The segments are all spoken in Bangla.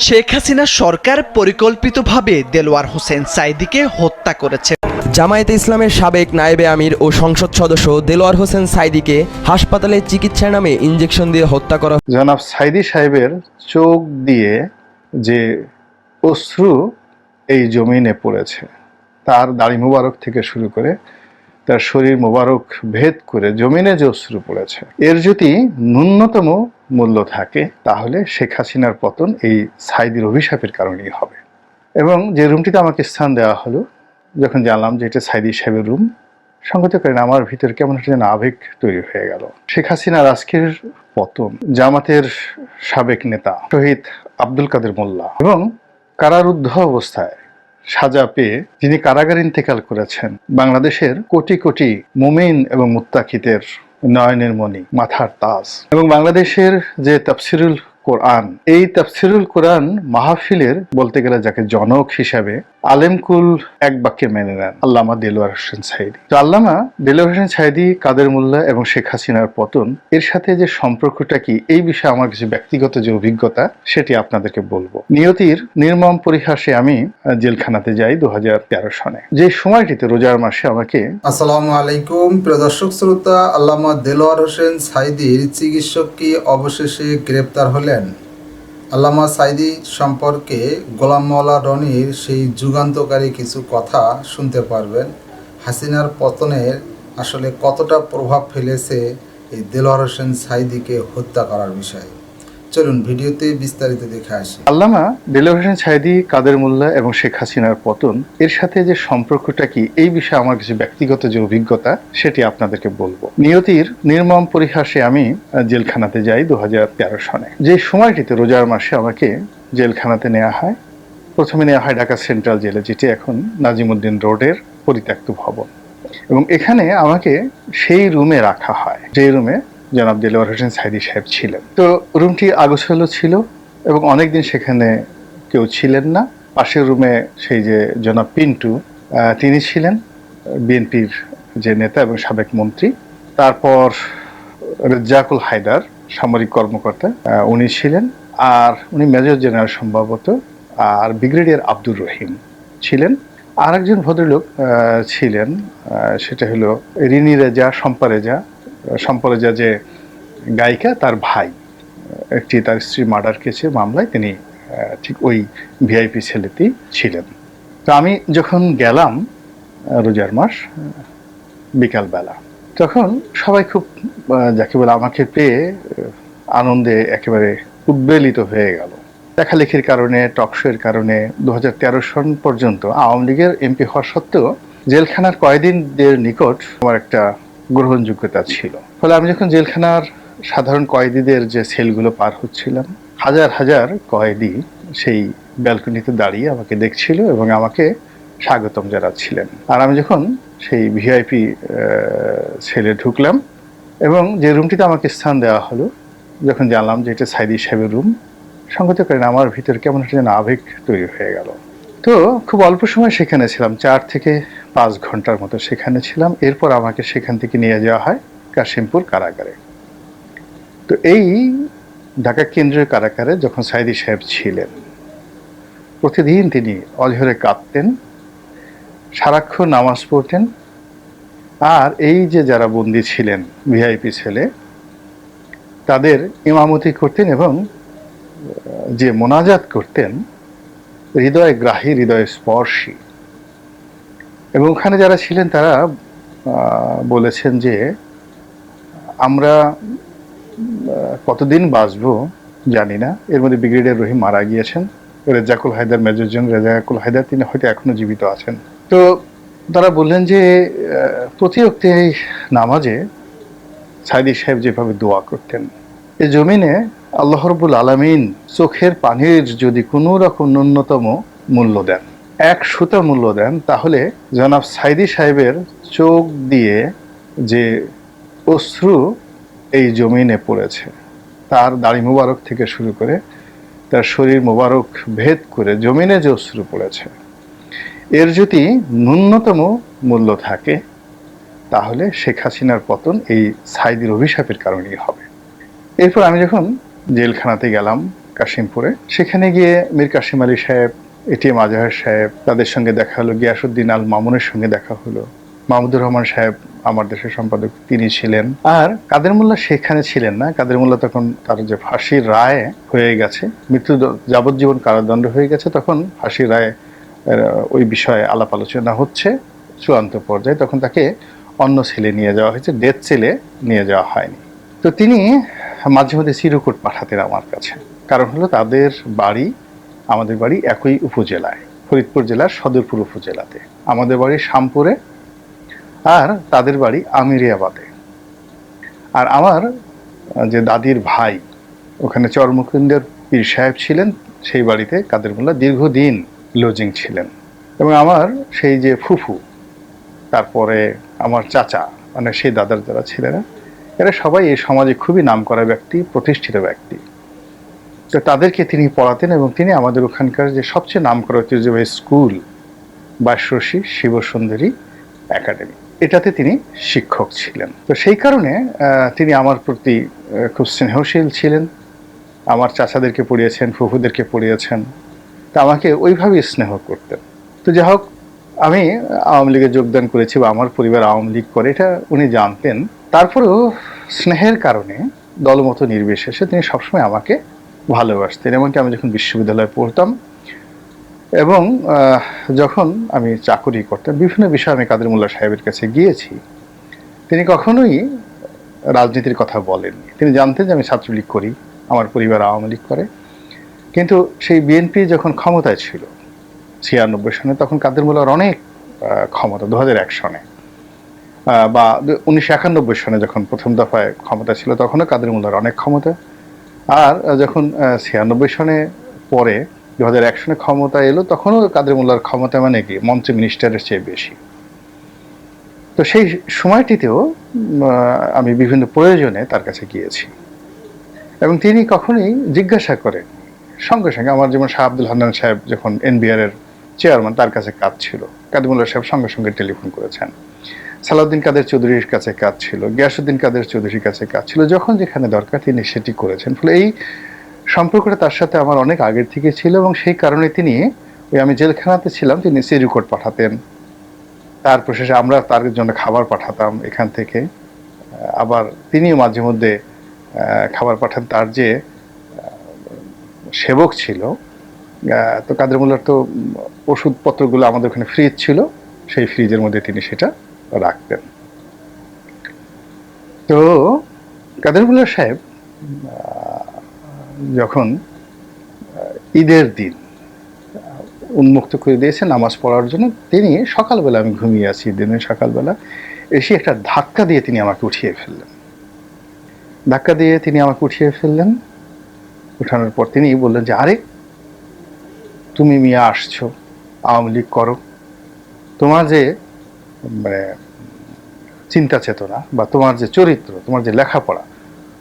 শেখ হাসিনা সরকার পরিকল্পিতভাবে দেলোয়ার হোসেন সাইদিকে হত্যা করেছে। জামায়াতে ইসলামের সাবেক নায়েবে আমির ও সংসদ সদস্য দেলোয়ার হোসেন সাইদিকে হাসপাতালে চিকিৎসার নামে ইঞ্জেকশন দিয়ে হত্যা করা জনাব সাইদি সাহেবের চোখ দিয়ে যে অশ্রু এই জমিনে পড়েছে তার দাড়ি মোবারক থেকে শুরু করে তার শরীর মোবারক ভেদ করে জমিনে যে অশ্রু পড়েছে এর যদি ন্যূনতম মূল্য থাকে, তাহলে শেখ হাসিনার পতন এই সাইদির অভিশাপের কারণেই হবে। এবং যে রুমটিতে আমাকে স্থান দেওয়া হলো, যখন জানলাম যে এটা সাইদি সাহেবের রুম, সঙ্গত করেন আমার ভিতরে কেমন একটা যেন আবেগ তৈরি হয়ে গেল। শেখ হাসিনার আজকের পতন, জামাতের সাবেক নেতা শহীদ আব্দুল কাদের মোল্লা এবং কারারুদ্ধ অবস্থায় সাজা পেয়ে যিনি কারাগার ইন্তেকাল করেছেন, বাংলাদেশের কোটি কোটি মুমিন এবং মুত্তাকিদের নয়নের মণি মাথার তাজ। এবং বাংলাদেশের যে তাফসিরুল কোরআন। এই তাফসিরুল কোরআন মাহফিলের বলতে গেলে যাকে জনক হিসাবে আলেমকুল এক বাক্যে মেনে নেন, আল্লামা দেলোয়ার হোসেন সাইদি তো আল্লামা দেলোয়ার হোসেন সাইদি কাদের মোল্লা এবং শেখ হাসিনার পতন, এর সাথে যে সম্পর্কটা কি, এই বিষয়ে আমার কিছু ব্যক্তিগত যে অভিজ্ঞতা, সেটি আপনাদেরকে বলব। নিয়তির নির্মম পরিহাসে আমি জেলখানাতে যাই দু হাজার তেরো সনে। যে সময়টিতে রোজার মাসে আমাকে আসসালামু আলাইকুম, প্রিয় দর্শক শ্রোতা, আল্লামা দেলোয়ার হোসেন সাইদির চিকিৎসক কি অবশেষে গ্রেপ্তার হলেন আল্লামা সাইদি সম্পর্কে গোলাম মাওলা রনির সেই যুগান্তকারী কিছু কথা শুনতে পারবেন। হাসিনার পতনের আসলে কতটা প্রভাব ফেলেছে এই দেলোয়ার হোসেন সাইদিকে হত্যা করার বিষয়ে। চলুন ভিডিওতে বিস্তারিত দেখে আসি। আল্লামা দেলোয়ার হোসেন কাদের মোল্লা এবং শেখ হাসিনার পতন, এর সাথে যে সম্পর্কটা কি, এই বিষয়ে আমার কিছু ব্যক্তিগত যে অভিজ্ঞতা, সেটি আপনাদেরকে বলব। নিয়তির নির্মম পরিহাসে আমি জেলখানাতে যাই দু সনে। যে সময়টিতে রোজার মাসে আমাকে জেলখানাতে নেওয়া হয়, প্রথমে নেওয়া হয় ঢাকা সেন্ট্রাল জেলে, যেটি এখন নাজিমুদ্দিন রোডের পরিত্যক্ত ভবন। এবং এখানে আমাকে সেই রুমে রাখা হয়। যে রুমে জনাব দেলোয়ার হোসেন সাইদি সাহেব ছিলেন। তো রুমটি আগোছালো ছিল এবং অনেকদিন সেখানে কেউ ছিলেন না। পাশের রুমে সেই যে জনাব পিন্টু তিনি ছিলেন, বিএনপির যে নেতা এবং সাবেক মন্ত্রী। তারপর রেজ্জাকুল হায়দার, সামরিক কর্মকর্তা উনি ছিলেন। আর উনি মেজর জেনারেল সম্ভবত, আর ব্রিগেডিয়ার আব্দুর রহিম ছিলেন। আর একজন ভদ্রলোক ছিলেন সেটা হলো রিনি রেজা, শম্পা রেজা। শম্পা রেজা যে গায়িকা তার ভাই, একটি তার স্ত্রী মার্ডার কেসে মামলায় তিনি ঠিক ওই ভিআইপি ছেলেতেই ছিলেন। তো আমি যখন গেলাম রোজার মাস, বিকালবেলা, তখন সবাই খুব যাকে বলে আমাকে পেয়ে আনন্দে একেবারে উদ্বেলিত হয়ে গেল। লেখালেখির কারণে টকশোয়ের কারণে দু হাজার তেরো সন পর্যন্ত আওয়ামী লীগের এমপি হওয়া সত্ত্বেও জেলখানার কয়েদিনদের নিকট আমার একটা গ্রহণযোগ্যতা ছিল। ফলে আমি যখন জেলখানার সাধারণ কয়েদিদের যে সেলগুলো পার হচ্ছিলাম, হাজার হাজার কয়েদি সেই ব্যালকনিতে দাঁড়িয়ে আমাকে দেখছিল এবং আমাকে স্বাগতম জানাচ্ছিলেন। আর আমি যখন সেই ভিআইপি সেলে ঢুকলাম এবং যে রুমটিতে আমাকে স্থান দেওয়া হলো, যখন জানলাম যে এটা সাইদি সাহেবের রুম, সঙ্গত করেন আমার ভিতরে কেমন একটা যেন আবেগ তৈরি হয়ে গেল। তো খুব অল্প সময় সেখানে ছিলাম, চার থেকে পাঁচ ঘণ্টার মতো সেখানে ছিলাম। এরপর আমাকে সেখান থেকে নিয়ে যাওয়া হয় কাশিমপুর কারাগারে। তো এই ঢাকা কেন্দ্রীয় কারাগারে যখন সাইদি সাহেব ছিলেন, প্রতিদিন তিনি অঝরে কাঁদতেন, সারাক্ষণ নামাজ পড়তেন। আর এই যে যারা বন্দী ছিলেন ভিআইপি ছেলে, তাদের ইমামতি করতেন এবং যে মোনাজাত করতেন হৃদয় গ্রাহী হৃদয় স্পর্শী। এবং ওখানে যারা ছিলেন তারা বলেছেন যে আমরা কতদিন বাঁচবো জানি না। এর মধ্যে ব্রিগেডিয়ার রহিম মারা গিয়েছেন। রেজাকুল হায়দার মেজর জেনারেল রেজাকুল হায়দার তিনি হয়তো এখনও জীবিত আছেন। তো তারা বললেন যে আহ, প্রতি অক্তে এই নামাজে সাইদি সাহেব যেভাবে দোয়া করতেন এই জমিনে আল্লাহ রবুল আলমিন চোখের পানির যদি কোনো রকম ন্যূনতম মূল্য দেন, এক সুতা মূল্য দেন, তাহলে জনাব সাইদি সাহেবের চোখ দিয়ে যে অশ্রু এই জমিনে পড়েছে, তার দাড়ি মোবারক থেকে শুরু করে তার শরীর মোবারক ভেদ করে জমিনে যে অশ্রু পড়েছে, এর যদি ন্যূনতম মূল্য থাকে, তাহলে শেখ হাসিনার পতন এই সাইদির অভিশাপের কারণেই হবে। এরপর আমি যখন জেলখানাতে গেলাম, কাশিমপুরে। সেখানে গিয়ে মীর কাশিম আলী সাহেব এটিএম আজহার সাহেব, তাদের সঙ্গে দেখা হলো গিয়াসুদ্দিন আল মামুনের সঙ্গে দেখা হলো। মাহমুদুর রহমান সাহেব আমার দেশের সম্পাদক, তিনি ছিলেন। আর কাদের মোল্লা সেখানে ছিলেন না, কাদের মোল্লা তখন তার যে ফাঁসির রায় হয়ে গেছে, মৃত্যু যাবজ্জীবন কারাদণ্ড হয়ে গেছে, তখন ফাঁসির রায় ওই বিষয়ে আলাপ আলোচনা হচ্ছে চূড়ান্ত পর্যায়ে। তখন তাকে অন্য ছেলে নিয়ে যাওয়া হয়েছে, ডেথ ছেলে নিয়ে যাওয়া হয়নি। তো তিনি মাঝে মধ্যে চিরকুট পাঠাতেন আমার কাছে। কারণ হলো তাদের বাড়ি, আমাদের বাড়ি একই উপজেলায়, ফরিদপুর জেলার সদরপুর উপজেলাতে। আমাদের বাড়ি শামপুরে আর তাদের বাড়ি আমিরিয়াবাদে। আর আমার যে দাদির ভাই, ওখানে চরমুকুন্দের পীর সাহেব ছিলেন, সেই বাড়িতে কাদের মোল্লা দীর্ঘদিন লজিং ছিলেন। এবং আমার সেই যে ফুফু, তারপরে আমার চাচা মানে সেই দাদার যারা ছেলেরা এরা সবাই এই সমাজে খুবই নামকরা ব্যক্তি, প্রতিষ্ঠিত ব্যক্তি। তো তাদেরকে তিনি পড়াতেন এবং তিনি আমাদের ওখানকার যে সবচেয়ে নামকরা ঐতিহ্যবাহী স্কুল, বাসরসী শিবসুন্দরী একাডেমি। এটাতে তিনি শিক্ষক ছিলেন। তো সেই কারণে তিনি আমার প্রতি খুব স্নেহশীল ছিলেন। আমার চাচাদেরকে পড়িয়েছেন, ফুফুদেরকে পড়িয়েছেন। তা আমাকে ওইভাবেই স্নেহ করতেন। তো যাই হোক, আমি আওয়ামী লীগে যোগদান করেছি বা আমার পরিবার আওয়ামী লীগ করে, এটা উনি জানতেন। তারপরেও স্নেহের কারণে দলমত নির্বিশেষে তিনি সবসময় আমাকে ভালোবাসতেন। এমনকি আমি যখন বিশ্ববিদ্যালয়ে পড়তাম এবং যখন আমি চাকরি করতাম, বিভিন্ন বিষয়ে আমি কাদের মোল্লা সাহেবের কাছে গিয়েছি, তিনি কখনোই রাজনীতির কথা বলেননি। তিনি জানতেন যে আমি ছাত্রলীগ করি, আমার পরিবার আওয়ামী লীগ করে। কিন্তু সেই বিএনপি যখন ক্ষমতায় ছিল, ছিয়ানব্বই সনে, তখন কাদের মোল্লার অনেক ক্ষমতা, দু হাজার এক সনে। বা উনিশশো একানব্বই সনে যখন প্রথম দফায় ক্ষমতা ছিল, তখনও কাদের মোল্লার অনেক ক্ষমতা। আর যখন ছিয়ানব্বই সনে পরে দু হাজার এক সনে ক্ষমতা এলো, তখনও কাদের মোল্লার ক্ষমতা মানে কি? মন্ত্রী মিনিস্টারের চেয়ে বেশি। তো সেই সময়টিতেও আমি বিভিন্ন প্রয়োজনে তার কাছে গিয়েছি। এবং তিনি কখনোই জিজ্ঞাসা করেন সঙ্গে সঙ্গে আমার যেমন শাহ আব্দুল হান্নান সাহেব যখন এনবিআর এর চেয়ারম্যান তার কাছে কাজ ছিল কাদিমুল্লাহ সাহেব সঙ্গে সঙ্গে টেলিফোন করেছেন। সালাউদ্দিন কাদের চৌধুরীর কাছে কাজ ছিল, গিয়াসুদ্দিন কাদের চৌধুরীর কাছে কাজ ছিল, যখন যেখানে দরকার তিনি সেটি করেছেন। ফলে এই সম্পর্কটা তার সাথে আমার অনেক আগের থেকে ছিল এবং সেই কারণে তিনি ওই আমি জেলখানাতে ছিলাম, তিনি সিরিকোট পাঠাতেন। তার প্রশেষে আমরা তার জন্য খাবার পাঠাতাম এখান থেকে। আবার তিনিও মাঝে মধ্যে খাবার পাঠান তার যে সেবক ছিল। তো কাদের মোল্লার তো ওষুধপত্রগুলো আমাদের ওখানে ফ্রিজ ছিল, সেই ফ্রিজের মধ্যে তিনি সেটা রাখতেন। তো কাদের মোল্লা সাহেব যখন ঈদের দিন উন্মুক্ত করে দিয়েছে নামাজ পড়ার জন্য, তিনি সকালবেলা, আমি ঘুমিয়ে আছি দিনের সকালবেলা, এসে একটা ধাক্কা দিয়ে তিনি আমাকে উঠিয়ে ফেললেন। ধাক্কা দিয়ে তিনি আমাকে উঠিয়ে ফেললেন। উঠানোর পর তিনি বললেন যে, আরে, তুমি মিয়া আসছো, আওয়ামী লীগ করো। তোমার যে মানে চিন্তা চেতনা বা তোমার যে চরিত্র, তোমার যে লেখাপড়া,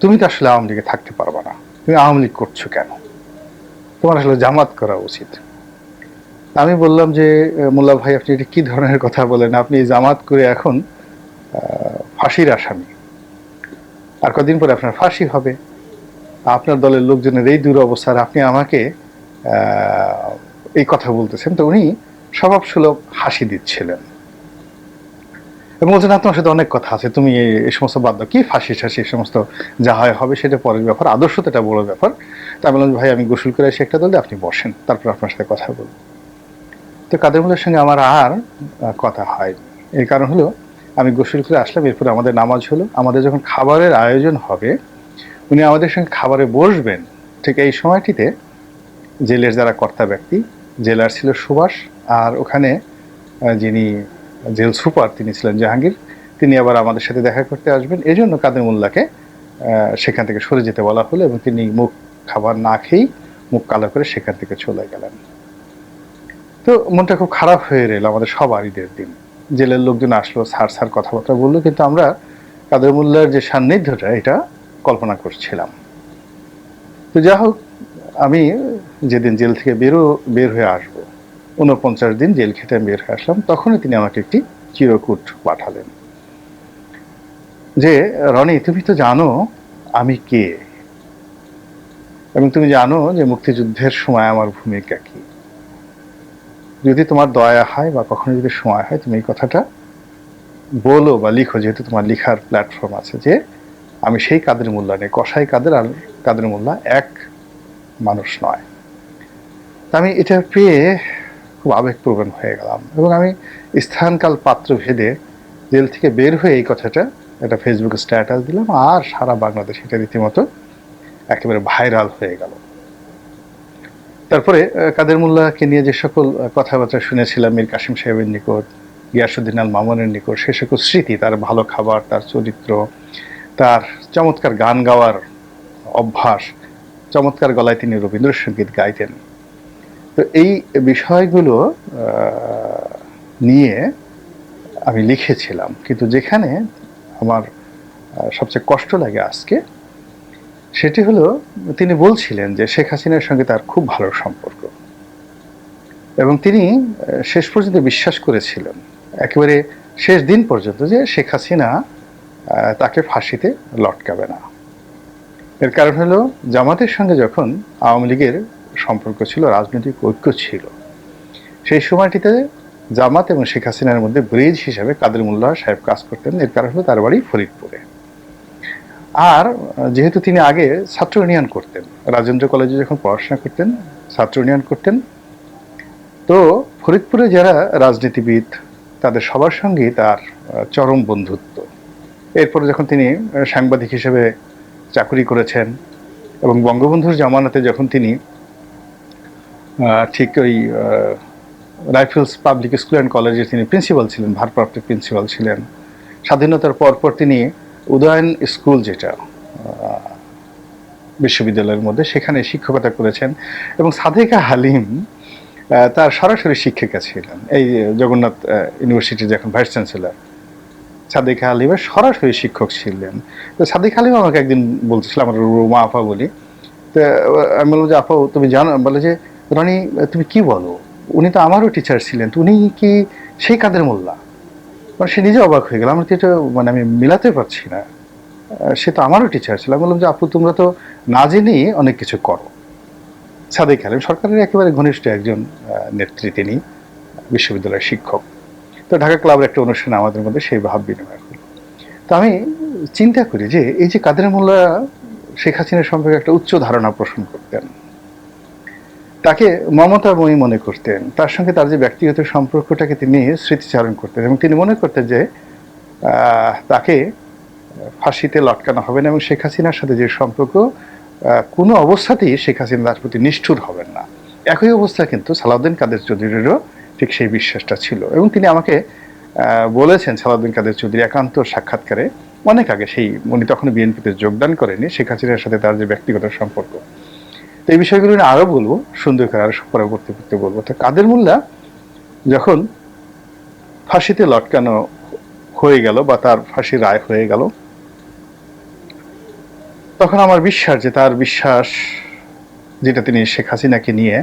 তুমি তো আসলে আওয়ামী লীগে থাকতে পারবে না। তুমি আওয়ামী লীগ করছ কেন? তোমার আসলে জামাত করা উচিত। আমি বললাম যে, মোল্লা ভাই, আপনি এটা কি ধরনের কথা বলেন? আপনি জামাত করে এখন ফাঁসির আসামি। আর কদিন পরে আপনার ফাঁসি হবে। আপনার দলের লোকজনের এই দুরবস্থা আর আপনি আমাকে এই কথা বলতেছেন। তো উনি স্বভাব সুলভ হাসি দিচ্ছিলেন। এবং বলছেন আপনার সাথে অনেক কথা আছে, তুমি এই- সমস্ত বাদ দাও। কি ফাঁসি টাসি এই সমস্ত যা হয় হবে সেটা পরের ব্যাপার, আদর্শ তো এটা বড় ব্যাপার। তা আমি বললাম, ভাই, আমি গোসল করে এসে একটা দলে আপনি বসেন, তারপর আপনার সাথে কথা বলব। তো কাদের মোল্লার সঙ্গে আমার আর কথা হয়? এই কারণ হলো, আমি গোসল করে আসলাম, এরপরে আমাদের নামাজ হলো। আমাদের যখন খাবারের আয়োজন হবে, উনি আমাদের সঙ্গে খাবারে বসবেন। ঠিক এই সময়টিতে জেলের যারা কর্তা ব্যক্তি, জেলার ছিল সুভাষ, আর ওখানে যিনি জেল সুপার তিনি ছিলেন জাহাঙ্গীর, তিনি আবার আমাদের সাথে দেখা করতে আসবেন। এই জন্য কাদের মোল্লাকে সেখান থেকে সরে যেতে বলা হলো এবং তিনি মুখ খাবার না খেয়েই মুখ কালো করে সেখান থেকে চলে গেলেন। তো মনটা খুব খারাপ হয়ে রইল আমাদের সবার ঈদের দিন। জেলের লোকজন আসলো, সার সার কথাবার্তা বলল, কিন্তু আমরা কাদের মোল্লার যে সান্নিধ্যটা, এটা কল্পনা করছিলাম। তো যা হোক, আমি যেদিন জেল থেকে বেরো, বের হয়ে আসব উনপঞ্চাশ দিন জেল খেটে বের হয়ে আসলাম। তখনই তিনি আমাকে একটি চিরকুট পাঠালেন। যে, রনি, তুমি তো জানো আমি কে। এবং তুমি জানো যে মুক্তিযুদ্ধের সময় আমার ভূমিকা কি। যদি তোমার দয়া হয় বা কখনো যদি সময় হয়, তুমি এই কথাটা বলো বা লিখো, যেহেতু তোমার লিখার প্ল্যাটফর্ম আছে যে, আমি সেই কাদের মোল্লা নেই, কসাই কাদের আর কাদের মোল্লা এক মানুষ নয়। তা আমি এটা পেয়ে খুব আবেগপ্রবণ হয়ে গেলাম। এবং আমি স্থানকাল পাত্র ভেদে জেল থেকে বের হয়ে এই কথাটা একটা ফেসবুকে স্ট্যাটাস দিলাম আর সারা বাংলাদেশ এটা রীতিমতো একেবারে ভাইরাল হয়ে গেল। তারপরে কাদের মোল্লাকে নিয়ে যে সকল কথাবার্তা শুনেছিলাম, মীর কাসিম সাহেবের নিকট, গিয়াসুদ্দিন আল মামুনের নিকট, সে সকল স্মৃতি, তার ভালো খাবার, তার চরিত্র, তার চমৎকার গান গাওয়ার অভ্যাস, চমৎকার গলায় তিনি রবীন্দ্রসঙ্গীত গাইতেন। তো এই বিষয়গুলো নিয়ে আমি লিখেছিলাম। কিন্তু যেখানে আমার সবচেয়ে কষ্ট লাগে আজকে, সেটি হলো তিনি বলছিলেন যে শেখ হাসিনার সঙ্গে তার খুব ভালো সম্পর্ক। এবং তিনি শেষ পর্যন্ত বিশ্বাস করেছিলেন, একেবারে শেষ দিন পর্যন্ত যে শেখ হাসিনা তাকে ফাঁসিতে লটকাবে না। এর কারণ হলো জামাতের সঙ্গে যখন আওয়ামী লীগের সম্পর্ক ছিল, রাজনৈতিক ঐক্য ছিল। সেই সময়টিতে জামাত এবং শেখ হাসিনার মধ্যে ব্রিজ হিসেবে কাদের মোল্লা সাহেব কাজ করতেন, এর কারণ হলো তার বাড়ি ফরিদপুরে। আর যেহেতু তিনি আগে ছাত্র ইউনিয়ন করতেন, রাজেন্দ্র কলেজে যখন পড়াশোনা করতেন, ছাত্র ইউনিয়ন করতেন, তো ফরিদপুরে যারা রাজনীতিবিদ, তাদের সবার সঙ্গেই তার চরম বন্ধুত্ব। এরপরে যখন তিনি সাংবাদিক হিসেবে চাকরি করেছেন এবং বঙ্গবন্ধুর জামানাতে যখন তিনি ঠিক ওই রাইফেলস পাবলিক স্কুল অ্যান্ড কলেজে তিনি প্রিন্সিপাল ছিলেন, ভারপ্রাপ্ত প্রিন্সিপাল ছিলেন। স্বাধীনতার পরপর তিনি উদয়ন স্কুল যেটা বিশ্ববিদ্যালয়ের মধ্যে, সেখানে শিক্ষকতা করেছেন এবং সাদেকা হালিম তার সরাসরি শিক্ষিকা ছিলেন। এই জগন্নাথ ইউনিভার্সিটির যখন ভাইস চ্যান্সেলর সাদেকা হালিমের সরাসরি শিক্ষক ছিলেন। তো সাদেক হালিম আমাকে একদিন বলতেছিল, আমার রুমা আপা বলি। তো আমি বললাম যে আপা তুমি জানো? বলে যে রনি তুমি কি বলো? উনি তো আমারও টিচার ছিলেন, তো উনি কি সেই কাদের মোল্লা? মানে সে নিজে অবাক হয়ে গেল। আমার তো এটা মানে আমি মিলাতে পারছি না। সে তো আমারও টিচার ছিল। আমি বললাম যে, আপু, তোমরা তো না জেনেই অনেক কিছু করো। সাদেক আলিম সরকারের একেবারে ঘনিষ্ঠ একজন নেত্রী তিনি, বিশ্ববিদ্যালয়ের শিক্ষক। তো ঢাকা ক্লাবের একটা অনুষ্ঠানে আমাদের মধ্যে সেই ভাব বিনিময় হলো। তো আমি চিন্তা করি যে, এই যে কাদের মোল্লা শেখ হাসিনা সম্পর্কে একটা উচ্চ ধারণা পোষণ করতেন তাকে মমতাময়ী মনে করতেন। তার সঙ্গে তার যে ব্যক্তিগত সম্পর্কটাকে তিনি স্মৃতিচারণ করতেন এবং তিনি মনে করতেন যে তাকে ফাঁসিতে লটকানো হবে না এবং শেখ হাসিনার সাথে যে সম্পর্ক কোনো অবস্থাতেই শেখ হাসিনা তার প্রতি নিষ্ঠুর হবেন না। একই অবস্থা কিন্তু সালাউদ্দিন কাদের চৌধুরীরও ঠিক সেই বিশ্বাসটা ছিল এবং তিনি আমাকে বলেছেন সালাউদ্দিন কাদের চৌধুরী একান্ত সাক্ষাৎকারে। অনেক আগে সেই উনি তখন বিএনপিতে যোগদান করেনি শেখ হাসিনার সাথে তার যে ব্যক্তিগত সম্পর্ক এই বিষয়গুলো নিয়ে আরও বলব, সুন্দর করে আরও পরবর্তী করতে বলব। তো কাদের মোল্লা যখন ফাঁসিতে লটকানো হয়ে গেল বা তার ফাঁসি রায় হয়ে গেল, তখন আমার বিশ্বাস যে তার বিশ্বাস যেটা তিনি শেখ হাসিনাকে নিয়ে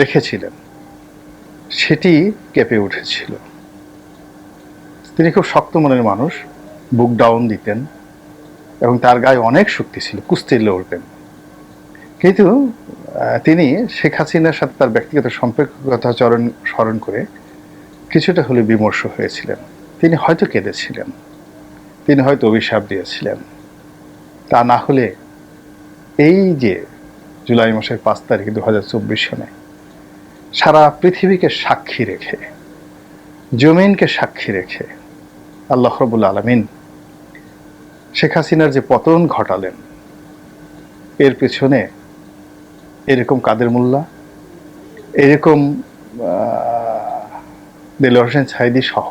রেখেছিলেন, সেটি কেঁপে উঠেছিল। তিনি খুব শক্ত মনের মানুষ, বুক ডাউন দিতেন এবং তার গায়ে অনেক শক্তি ছিল কুস্তি লড়তেন কিন্তু তিনি শেখ হাসিনার সাথে তার ব্যক্তিগত সম্পর্কের কথা চরণ স্মরণ করে কিছুটা হলে বিমর্ষ হয়েছিলেন। তিনি হয়তো কেঁদেছিলেন। তিনি হয়তো অভিশাপ দিয়েছিলেন। তা না হলে এই যে জুলাই মাসের পাঁচ তারিখ দু হাজার চব্বিশ সনে সারা পৃথিবীকে সাক্ষী রেখে, জমিনকে সাক্ষী রেখে আল্লাহ রবুল আলমিন শেখ হাসিনার যে পতন ঘটালেন, এর পেছনে এরকম কাদের মোল্লা, এরকম দেলোয়ার হোসেন সাইদি সহ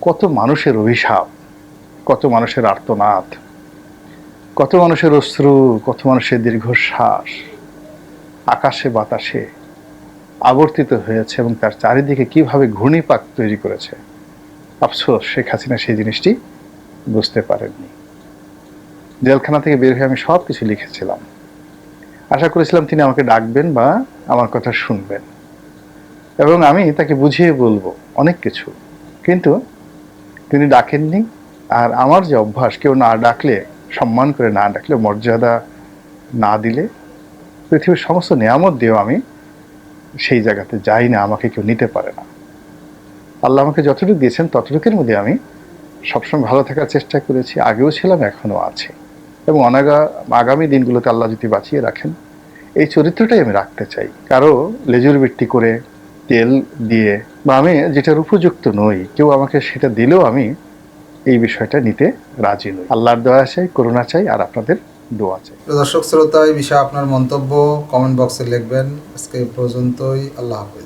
কত মানুষের অভিশাপ, কত মানুষের আর্তনাদ, কত মানুষের অশ্রু, কত মানুষের দীর্ঘশ্বাস আকাশে, বাতাসে আবর্তিত হয়েছে এবং তার চারিদিকে কীভাবে ঘূর্ণিপাক তৈরি করেছে। আফসোস, শেখ হাসিনা সেই জিনিসটি বুঝতে পারেননি। জেলখানা থেকে বের হয়ে আমি সব কিছু লিখেছিলাম। আশা করেছিলাম তিনি আমাকে ডাকবেন বা আমার কথা শুনবেন। এবং আমি তাকে বুঝিয়ে বলব অনেক কিছু। কিন্তু তিনি ডাকেননি আর আমার যে অভ্যাস, কেউ না ডাকলে, সম্মান করে না ডাকলে, মর্যাদা না দিলে, পৃথিবীর সমস্ত নিয়ামত দিয়েও আমি সেই জায়গাতে যাই না, আমাকে কেউ নিতে পারে না। আল্লাহ আমাকে যতটুকু দিয়েছেন ততটুকুর মধ্যে আমি সবসময় ভালো থাকার চেষ্টা করেছি, আগেও ছিলাম, এখনও আছে। এবং অনাগা আগামী দিনগুলোতে আল্লাহ যদি বাঁচিয়ে রাখেন, এই চরিত্রটাই আমি রাখতে চাই। কারও লেজুর বৃত্তি করে তেল দিয়ে বা আমি যেটার উপযুক্ত নই, কেউ আমাকে সেটা দিলেও আমি এই বিষয়টা নিতে রাজি নই। আল্লাহর দয়া চাই, করুণা চাই, আর আপনাদের দোয়া চাই। দর্শক, শ্রোতা, এই বিষয়ে আপনার মন্তব্য কমেন্ট বক্সে লিখবেন। আজকে পর্যন্তই। আল্লাহ হাফেজ।